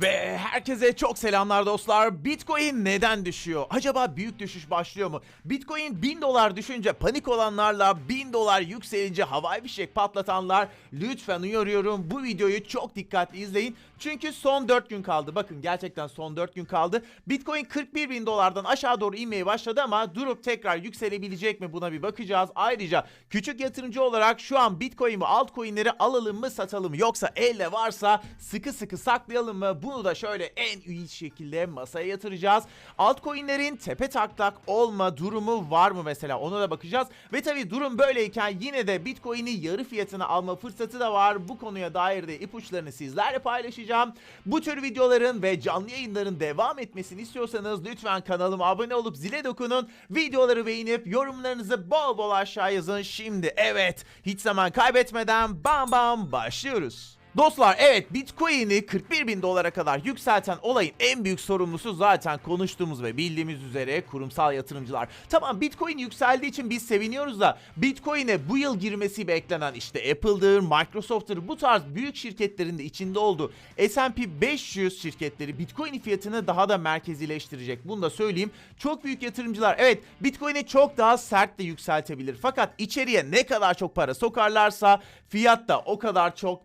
Ve herkese çok selamlar dostlar. Bitcoin neden düşüyor? Acaba büyük düşüş başlıyor mu? Bitcoin 1000 dolar düşünce panik olanlarla 1000 dolar yükselince havai fişek patlatanlar lütfen uyarıyorum bu videoyu çok dikkatli izleyin. Çünkü son 4 gün kaldı. Bakın gerçekten son 4 gün kaldı. Bitcoin 41 bin dolardan aşağı doğru inmeye başladı ama durup tekrar yükselebilecek mi buna bir bakacağız. Ayrıca küçük yatırımcı olarak şu an Bitcoin ve altcoin'leri alalım mı satalım mı? Yoksa elde varsa sıkı sıkı saklayalım mı? Bunu da şöyle en iyi şekilde masaya yatıracağız. Altcoin'lerin tepe taklak olma durumu var mı mesela ona da bakacağız. Ve tabii durum böyleyken yine de Bitcoin'i yarı fiyatına alma fırsatı da var. Bu konuya dair de ipuçlarını sizlerle paylaşacağım. Bu tür videoların ve canlı yayınların devam etmesini istiyorsanız lütfen kanalıma abone olup zile dokunun. Videoları beğenip yorumlarınızı bol bol aşağı yazın. Şimdi evet hiç zaman kaybetmeden bam bam başlıyoruz. Dostlar evet Bitcoin'i 41 bin dolara kadar yükselten olayın en büyük sorumlusu zaten konuştuğumuz ve bildiğimiz üzere kurumsal yatırımcılar. Tamam Bitcoin yükseldiği için biz seviniyoruz da Bitcoin'e bu yıl girmesi beklenen işte Apple'dır, Microsoft'tur bu tarz büyük şirketlerin de içinde olduğu S&P 500 şirketleri Bitcoin fiyatını daha da merkezileştirecek. Bunu da söyleyeyim. Çok büyük yatırımcılar evet Bitcoin'i çok daha sert de yükseltebilir. Fakat içeriye ne kadar çok para sokarlarsa fiyat da o kadar çok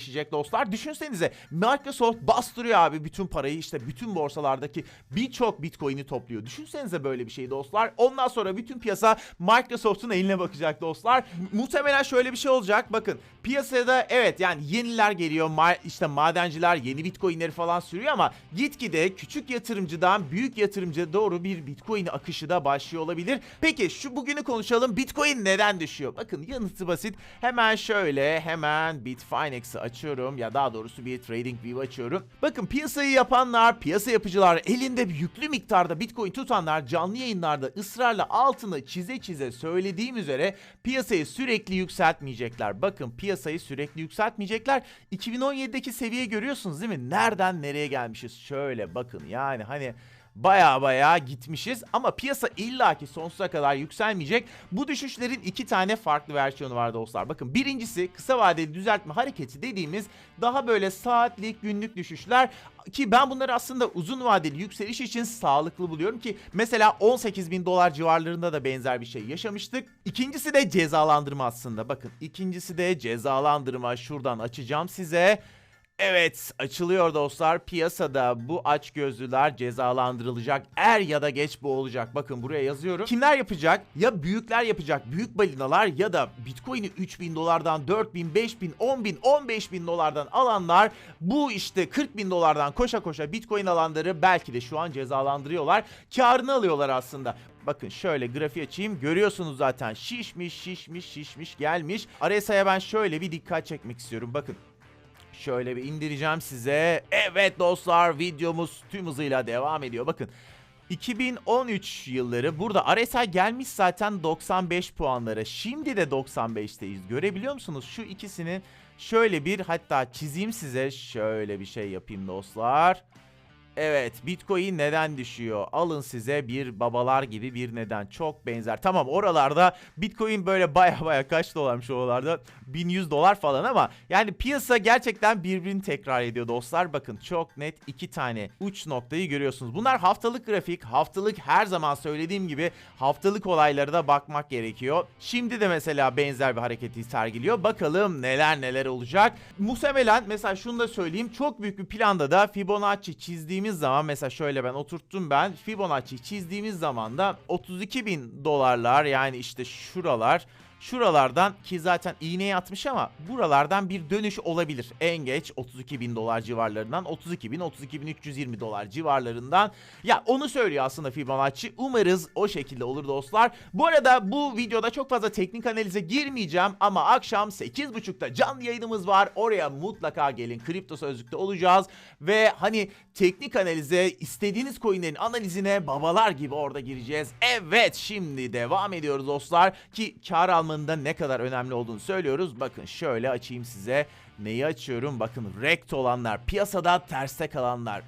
merkezileşecek dostlar. Düşünsenize Microsoft bastırıyor abi bütün parayı işte bütün borsalardaki birçok Bitcoin'i topluyor. Düşünsenize böyle bir şey dostlar. Ondan sonra bütün piyasa Microsoft'un eline bakacak dostlar. Muhtemelen şöyle bir şey olacak. Bakın piyasada evet yani yeniler geliyor. Ma- işte madenciler yeni Bitcoin'leri falan sürüyor ama gitgide küçük yatırımcıdan büyük yatırımcıya doğru bir Bitcoin akışı da başlıyor olabilir. Peki şu bugünü konuşalım. Bitcoin neden düşüyor? Bakın yanıtı basit. Hemen şöyle hemen Bitfinex'i açıyorum ya daha doğrusu bir TradingView açıyorum. Bakın piyasayı yapanlar, piyasa yapıcılar, elinde yüklü miktarda Bitcoin tutanlar canlı yayınlarda ısrarla altını çize çize söylediğim üzere piyasayı sürekli yükseltmeyecekler. Bakın piyasayı sürekli yükseltmeyecekler. 2017'deki seviye görüyorsunuz değil mi? Nereden nereye gelmişiz? Şöyle bakın yani hani baya baya gitmişiz ama piyasa illaki sonsuza kadar yükselmeyecek. Bu düşüşlerin iki tane farklı versiyonu var dostlar. Bakın birincisi kısa vadeli düzeltme hareketi dediğimiz daha böyle saatlik günlük düşüşler ki ben bunları aslında uzun vadeli yükseliş için sağlıklı buluyorum ki mesela 18 bin dolar civarlarında da benzer bir şey yaşamıştık. İkincisi de cezalandırma aslında bakın ikincisi de cezalandırma şuradan açacağım size. Evet açılıyor dostlar piyasada bu açgözlüler cezalandırılacak er ya da geç bu olacak bakın buraya yazıyorum. Kimler yapacak? Ya büyükler yapacak büyük balinalar ya da bitcoin'i 3000 dolardan 4000 5000 10000 15000 dolardan alanlar bu işte 40 bin dolardan koşa koşa bitcoin alanları belki de şu an cezalandırıyorlar. Karını alıyorlar aslında. Bakın şöyle grafiği açayım. Görüyorsunuz zaten şişmiş şişmiş şişmiş gelmiş. RSI'ye ben şöyle bir dikkat çekmek istiyorum. Bakın Şöyle bir indireceğim size. Evet dostlar videomuz tüm hızıyla devam ediyor. Bakın 2013 yılları burada RSI gelmiş zaten 95 puanlara. Şimdi de 95'teyiz. Görebiliyor musunuz? Şu ikisini şöyle bir hatta çizeyim size. Şöyle bir şey yapayım dostlar. Evet Bitcoin neden düşüyor? Alın size bir babalar gibi bir neden. Çok benzer. Tamam oralarda Bitcoin böyle baya baya kaç dolarmış oralarda? 1100 dolar falan ama yani piyasa gerçekten birbirini tekrar ediyor dostlar. Bakın çok net iki tane uç noktayı görüyorsunuz. Bunlar haftalık grafik. Haftalık her zaman söylediğim gibi haftalık olaylara da bakmak gerekiyor. Şimdi de mesela benzer bir hareketi sergiliyor. Bakalım neler neler olacak. Muhtemelen mesela şunu da söyleyeyim. Çok büyük bir planda da Fibonacci çizdiğimiz zaman mesela şöyle ben oturttum ben. Fibonacci çizdiğimiz zaman da 32 bin dolarlar yani işte şuralar Şuralardan ki zaten iğneye atmış ama buralardan bir dönüş olabilir. En geç 32 bin dolar civarlarından 32 bin 32 bin 320 dolar civarlarından. Ya onu söylüyor aslında Fibonacci. Umarız o şekilde olur dostlar. Bu arada bu videoda çok fazla teknik analize girmeyeceğim ama akşam 8.30'da canlı yayınımız var. Oraya mutlaka gelin. Kripto sözlükte olacağız. Ve hani teknik analize istediğiniz coinlerin analizine babalar gibi orada gireceğiz. Evet şimdi devam ediyoruz dostlar ki kar almanın da ne kadar önemli olduğunu söylüyoruz. Bakın şöyle açayım size. Neyi açıyorum? Bakın rekt olanlar, piyasada terste kalanlar,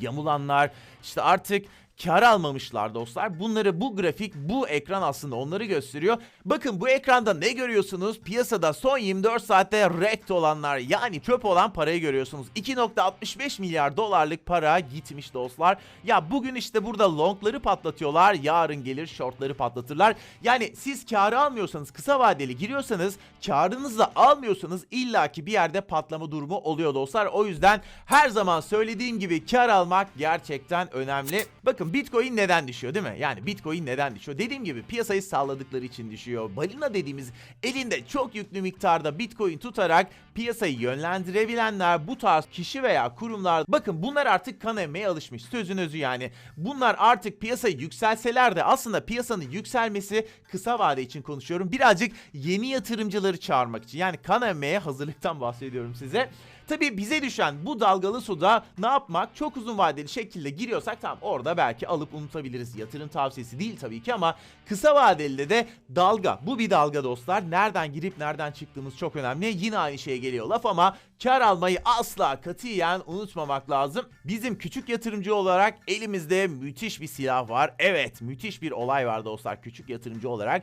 yamulanlar, işte artık kar almamışlar dostlar. Bunları bu grafik, bu ekran aslında onları gösteriyor. Bakın bu ekranda ne görüyorsunuz? Piyasada son 24 saatte rekt olanlar yani çöp olan parayı görüyorsunuz. 2.65 milyar dolarlık para gitmiş dostlar. Ya bugün işte burada longları patlatıyorlar. Yarın gelir shortları patlatırlar. Yani siz karı almıyorsanız kısa vadeli giriyorsanız karınızı da almıyorsanız illaki bir yerde patlama durumu oluyor dostlar. O yüzden her zaman söylediğim gibi kar almak gerçekten önemli. Bakın Bitcoin neden düşüyor değil mi? Yani Bitcoin neden düşüyor? Dediğim gibi piyasayı salladıkları için düşüyor. Balina dediğimiz elinde çok yüklü miktarda Bitcoin tutarak piyasayı yönlendirebilenler bu tarz kişi veya kurumlar bakın bunlar artık kan emmeye alışmış. Sözün özü yani. Bunlar artık piyasayı yükselseler de aslında piyasanın yükselmesi kısa vade için konuşuyorum. Birazcık yeni yatırımcıları çağırmak için. Yani kan emmeye hazırlıktan bahsediyorum size. Tabii bize düşen bu dalgalı suda ne yapmak? Çok uzun vadeli şekilde giriyorsak tamam orada belki alıp unutabiliriz. Yatırım tavsiyesi değil tabii ki ama kısa vadeli de dalga. Bu bir dalga dostlar. Nereden girip nereden çıktığımız çok önemli. Yine aynı şeye geliyor laf ama kar almayı asla katiyen unutmamak lazım. Bizim küçük yatırımcı olarak elimizde müthiş bir silah var. Evet müthiş bir olay var dostlar küçük yatırımcı olarak.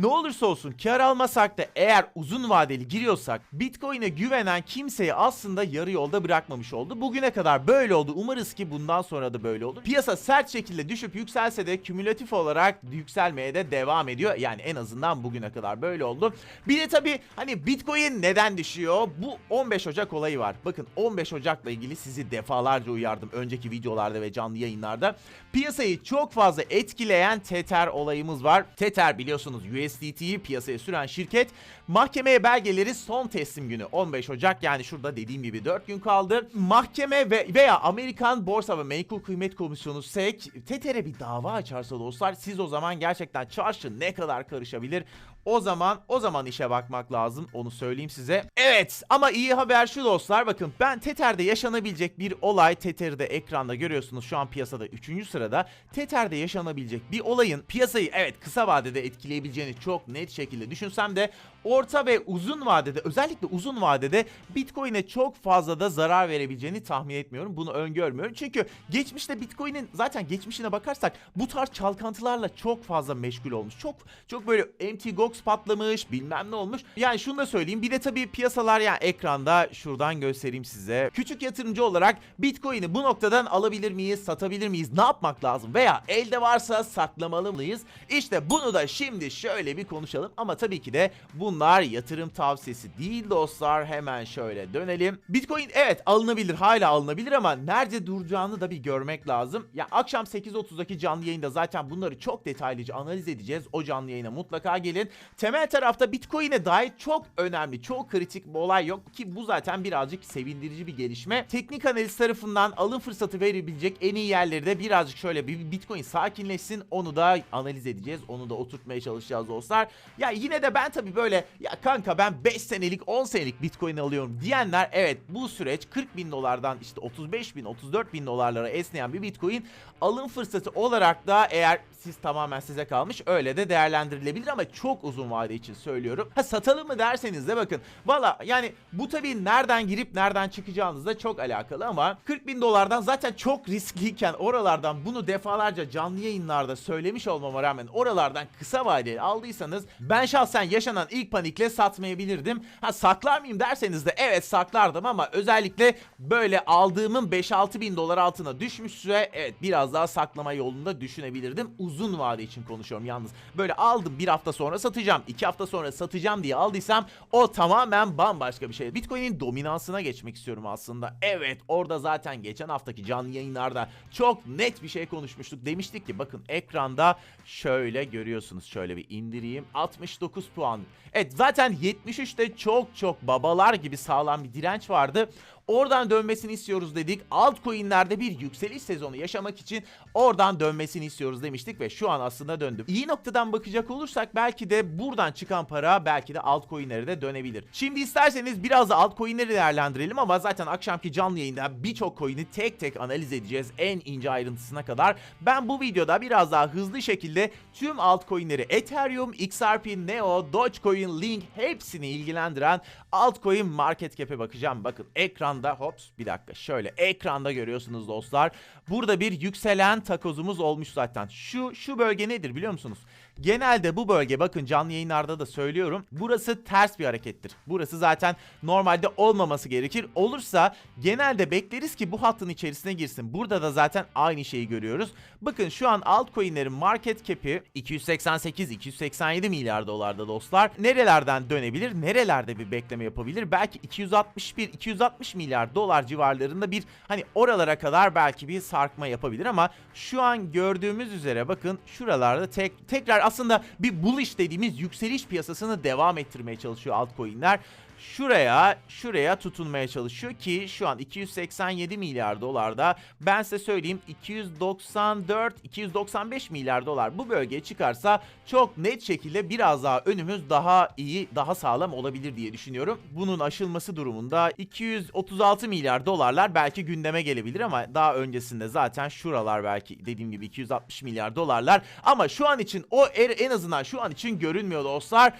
Ne olursa olsun kar almasak da eğer uzun vadeli giriyorsak Bitcoin'e güvenen kimseyi aslında yarı yolda bırakmamış oldu. Bugüne kadar böyle oldu. Umarız ki bundan sonra da böyle olur. Piyasa sert şekilde düşüp yükselse de kümülatif olarak yükselmeye de devam ediyor. Yani en azından bugüne kadar böyle oldu. Bir de tabii hani Bitcoin neden düşüyor? Bu 15 Ocak olayı var. Bakın 15 Ocak'la ilgili sizi defalarca uyardım önceki videolarda ve canlı yayınlarda. Piyasayı çok fazla etkileyen Tether olayımız var. Tether biliyorsunuz USDT'yi piyasaya süren şirket mahkemeye belgeleri son teslim günü 15 Ocak yani şurada dediğim gibi 4 gün kaldı. Mahkeme ve veya Amerikan Borsa ve Menkul Kıymet Komisyonu SEC Tether'e bir dava açarsa dostlar siz o zaman gerçekten çarşı ne kadar karışabilir o zaman o zaman işe bakmak lazım. Onu söyleyeyim size. Evet ama iyi haber şu dostlar. Bakın ben Tether'de yaşanabilecek bir olay. Tether'de ekranda görüyorsunuz şu an piyasada 3. sırada. Tether'de yaşanabilecek bir olayın piyasayı evet kısa vadede etkileyebileceğini çok net şekilde düşünsem de orta ve uzun vadede özellikle uzun vadede Bitcoin'e çok fazla da zarar verebileceğini tahmin etmiyorum. Bunu öngörmüyorum. Çünkü geçmişte Bitcoin'in zaten geçmişine bakarsak bu tarz çalkantılarla çok fazla meşgul olmuş. Çok çok böyle MT Gox patlamış bilmem ne olmuş. Yani şunu da söyleyeyim. Bir de tabii piyasalar yani ekranda şuradan göstereyim size. Küçük yatırımcı olarak Bitcoin'i bu noktadan alabilir miyiz, satabilir miyiz? Ne yapmak lazım? Veya elde varsa saklamalı mıyız? İşte bunu da şimdi şöyle bir konuşalım. Ama tabii ki de bunlar yatırım tavsiyesi değil dostlar. Hemen şöyle dönelim. Bitcoin evet alınabilir, hala alınabilir ama nerede duracağını da bir görmek lazım. Ya akşam 8.30'daki canlı yayında zaten bunları çok detaylıca analiz edeceğiz. O canlı yayına mutlaka gelin. Temel tarafta Bitcoin'e dair çok önemli, çok kritik bir olay yok ki bu zaten birazcık sevindirici bir gelişme. Teknik analiz tarafından alım fırsatı verebilecek en iyi yerleri de birazcık şöyle bir Bitcoin sakinleşsin onu da analiz edeceğiz. Onu da oturtmaya çalışacağız dostlar. Ya yine de ben tabii böyle ya kanka ben 5 senelik 10 senelik Bitcoin alıyorum diyenler evet bu süreç 40 bin dolardan işte 35 bin 34 bin dolarlara esneyen bir Bitcoin alım fırsatı olarak da eğer siz tamamen size kalmış öyle de değerlendirilebilir ama çok uzun vade için söylüyorum. Ha satalım mı derseniz de bakın. Valla yani bu tabii nereden girip nereden çıkacağınızla çok alakalı ama 40 bin dolardan zaten çok riskliyken oralardan bunu defalarca canlı yayınlarda söylemiş olmama rağmen oralardan kısa vadeli aldıysanız ben şahsen yaşanan ilk panikle satmayabilirdim. Ha saklar mıyım derseniz de evet saklardım ama özellikle böyle aldığımın 5-6 bin dolar altına düşmüşse evet biraz daha saklama yolunda düşünebilirdim. Uzun vade için konuşuyorum yalnız. Böyle aldım bir hafta sonra satacağım, iki hafta sonra satacağım diye aldıysam o tamamen bambaşka bir şey. Bitcoin'in dominansına geçmek istiyorum aslında. Evet orada zaten geçen haftaki canlı yayınlarda çok net bir şey konuşmuştuk. Demiştik ki bakın ekranda şöyle görüyorsunuz. Şöyle bir indireyim. 69 puan. Evet zaten 73'te çok çok babalar gibi sağlam bir direnç vardı. Oradan dönmesini istiyoruz dedik. Altcoin'lerde bir yükseliş sezonu yaşamak için oradan dönmesini istiyoruz demiştik ve şu an aslında döndü. İyi noktadan bakacak olursak belki de buradan çıkan para belki de altcoin'lere de dönebilir. Şimdi isterseniz biraz da altcoin'leri değerlendirelim ama zaten akşamki canlı yayında birçok coin'i tek tek analiz edeceğiz en ince ayrıntısına kadar. Ben bu videoda biraz daha hızlı şekilde tüm altcoin'leri Ethereum, XRP, Neo, Dogecoin, Link hepsini ilgilendiren altcoin market cap'e bakacağım. Bakın ekranda ekranda hops bir dakika şöyle ekranda görüyorsunuz dostlar. Burada bir yükselen takozumuz olmuş zaten. Şu şu bölge nedir biliyor musunuz? Genelde bu bölge bakın canlı yayınlarda da söylüyorum. Burası ters bir harekettir. Burası zaten normalde olmaması gerekir. Olursa genelde bekleriz ki bu hattın içerisine girsin. Burada da zaten aynı şeyi görüyoruz. Bakın şu an altcoin'lerin market cap'i 288-287 milyar dolarda dostlar. Nerelerden dönebilir? Nerelerde bir bekleme yapabilir? Belki 261-260 milyar dolar civarlarında bir hani oralara kadar belki bir sarkma yapabilir ama şu an gördüğümüz üzere bakın şuralarda tek tekrar aslında bir bullish dediğimiz yükseliş piyasasını devam ettirmeye çalışıyor altcoin'ler şuraya şuraya tutunmaya çalışıyor ki şu an 287 milyar dolarda ben size söyleyeyim 294 295 milyar dolar bu bölgeye çıkarsa çok net şekilde biraz daha önümüz daha iyi daha sağlam olabilir diye düşünüyorum. Bunun aşılması durumunda 236 milyar dolarlar belki gündeme gelebilir ama daha öncesinde zaten şuralar belki dediğim gibi 260 milyar dolarlar ama şu an için o er- en azından şu an için görünmüyor dostlar.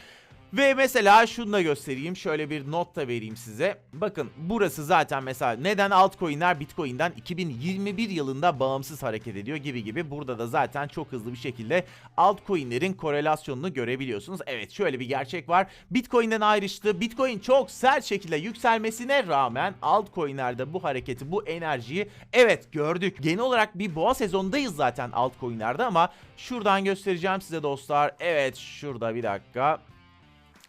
Ve mesela şunu da göstereyim. Şöyle bir not da vereyim size. Bakın burası zaten mesela neden altcoin'ler Bitcoin'den 2021 yılında bağımsız hareket ediyor gibi gibi. Burada da zaten çok hızlı bir şekilde altcoin'lerin korelasyonunu görebiliyorsunuz. Evet şöyle bir gerçek var. Bitcoin'den ayrıştı. Bitcoin çok sert şekilde yükselmesine rağmen altcoin'lerde bu hareketi, bu enerjiyi evet gördük. Genel olarak bir boğa sezondayız zaten altcoin'lerde ama şuradan göstereceğim size dostlar. Evet şurada bir dakika.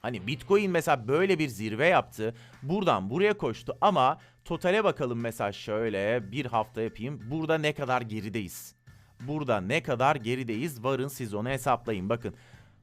Hani Bitcoin mesela böyle bir zirve yaptı. Buradan buraya koştu ama totale bakalım mesela şöyle bir hafta yapayım. Burada ne kadar gerideyiz? Burada ne kadar gerideyiz? Varın siz onu hesaplayın. Bakın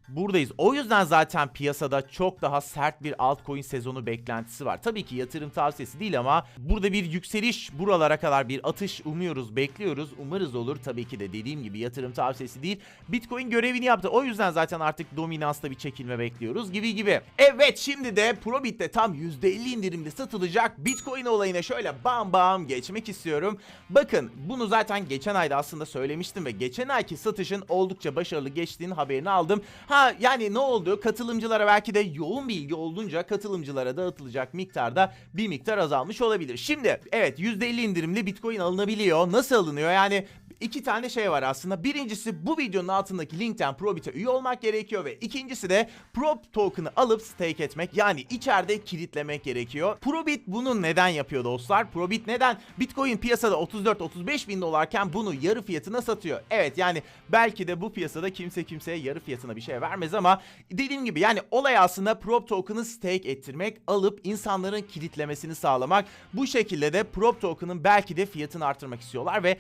buradayız. O yüzden zaten piyasada çok daha sert bir altcoin sezonu beklentisi var. Tabii ki yatırım tavsiyesi değil ama burada bir yükseliş buralara kadar bir atış umuyoruz, bekliyoruz. Umarız olur. Tabii ki de dediğim gibi yatırım tavsiyesi değil. Bitcoin görevini yaptı. O yüzden zaten artık dominansta bir çekilme bekliyoruz gibi gibi. Evet şimdi de Probit'te tam %50 indirimli satılacak Bitcoin olayına şöyle bam bam geçmek istiyorum. Bakın bunu zaten geçen ayda aslında söylemiştim ve geçen ayki satışın oldukça başarılı geçtiğini haberini aldım. Ha yani ne oldu? Katılımcılara belki de yoğun bir ilgi olduğunca katılımcılara dağıtılacak miktarda bir miktar azalmış olabilir. Şimdi evet %50 indirimli Bitcoin alınabiliyor. Nasıl alınıyor? Yani iki tane şey var aslında. Birincisi bu videonun altındaki linkten Probit'e üye olmak gerekiyor ve ikincisi de Prob token'ı alıp stake etmek yani içeride kilitlemek gerekiyor. Probit bunu neden yapıyor dostlar? Probit neden Bitcoin piyasada 34-35 bin dolarken bunu yarı fiyatına satıyor? Evet yani belki de bu piyasada kimse kimseye yarı fiyatına bir şey vermez ama dediğim gibi yani olay aslında Prob token'ı stake ettirmek, alıp insanların kilitlemesini sağlamak. Bu şekilde de Prob token'ın belki de fiyatını artırmak istiyorlar ve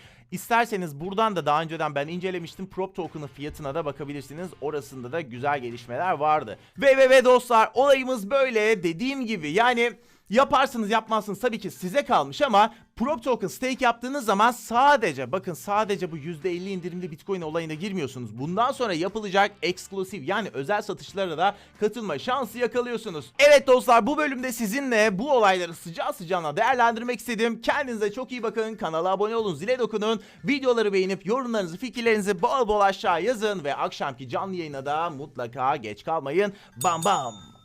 İsterseniz buradan da daha önceden ben incelemiştim. Prop token'ın fiyatına da bakabilirsiniz. Orasında da güzel gelişmeler vardı. Ve ve ve dostlar olayımız böyle dediğim gibi yani Yaparsınız yapmazsınız tabii ki size kalmış ama Prop Token stake yaptığınız zaman sadece bakın sadece bu %50 indirimli Bitcoin olayına girmiyorsunuz. Bundan sonra yapılacak eksklusif yani özel satışlara da katılma şansı yakalıyorsunuz. Evet dostlar bu bölümde sizinle bu olayları sıcağı sıcağına değerlendirmek istedim. Kendinize çok iyi bakın. Kanala abone olun, zile dokunun. Videoları beğenip yorumlarınızı, fikirlerinizi bol bol aşağı yazın ve akşamki canlı yayına da mutlaka geç kalmayın. Bam bam.